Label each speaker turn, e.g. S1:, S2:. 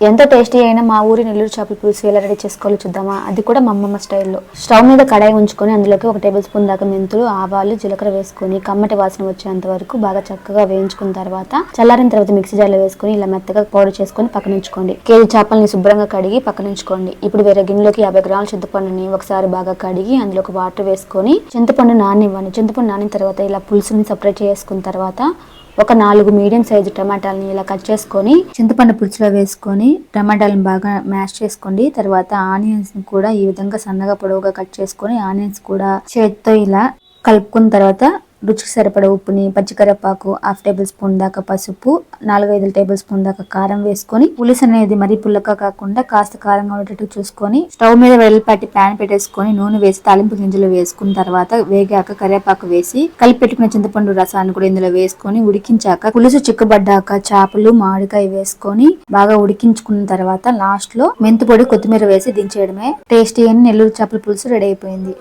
S1: ఎంత టేస్టీ అయినా మా ఊరి నెల్లూరు చేపల పులుసు ఎలా రెడీ చేసుకోవాలో చూద్దామా? అది కూడా మా అమ్మమ్మ స్టైల్లో. స్టవ్ మీద కడాయి ఉంచుకొని అందులోకి ఒక టేబుల్ స్పూన్ దాకా మెంతులు ఆవాలు జీలకర్ర వేసుకొని కమ్మటి వాసన వచ్చేంత వరకు బాగా చక్కగా వేయించుకున్న తర్వాత చల్లారిన తర్వాత మిక్సీ జార్లో వేసుకొని ఇలా మెత్తగా పౌడర్ చేసుకొని పక్కన ఉంచుకోండి. కేజీ చేపల్ని శుభ్రంగా కడిగి పక్కన ఉంచుకోండి. ఇప్పుడు వేరే గిన్నెలోకి యాభై గ్రాముల చింతపండుని ఒకసారి బాగా కడిగి అందులోకి వాటర్ వేసుకొని చింతపండు నానివ్వండి. చింతపండు నానిన తర్వాత ఇలా పులుసుని సపరేట్ చేసుకున్న తర్వాత ఒక నాలుగు మీడియం సైజు టమాటాలని ఇలా కట్ చేసుకొని చింతపండు పులుసులో వేసుకొని టమాటాలను బాగా మ్యాష్ చేసుకోండి. తర్వాత ఆనియన్స్ కూడా ఈ విధంగా సన్నగా పొడవుగా కట్ చేసుకొని ఆనియన్స్ కూడా చేతితో ఇలా కలుపుకున్న తర్వాత రుచికి సరిపడ ఉప్పుని పచ్చికరపాకు హాఫ్ టేబుల్ స్పూన్ దాకా పసుపు నాలుగైదు టేబుల్ స్పూన్ దాకా కారం వేసుకొని పులుసు అనేది మరీ పుల్లగా కాకుండా కాస్త కారంగా ఉండేటట్టు చూసుకొని స్టవ్ మీద వెల్లిపాటి ప్యాన్ పెట్టేసుకొని నూనె వేసి తాలింపు గింజలు వేసుకున్న తర్వాత వేగాక కరివేపాకు వేసి కలిపి పెట్టుకున్న చింతపండు రసాన్ని కూడా ఇందులో వేసుకొని ఉడికించాక పులుసు చిక్కబడ్డాక చేపలు మామిడికాయ వేసుకొని బాగా ఉడికించుకున్న తర్వాత లాస్ట్లో మెంతి పొడి కొత్తిమీర వేసి దించేయడమే. టేస్టీ అని నెల్లూరు చేపల పులుసు రెడీ అయిపోయింది.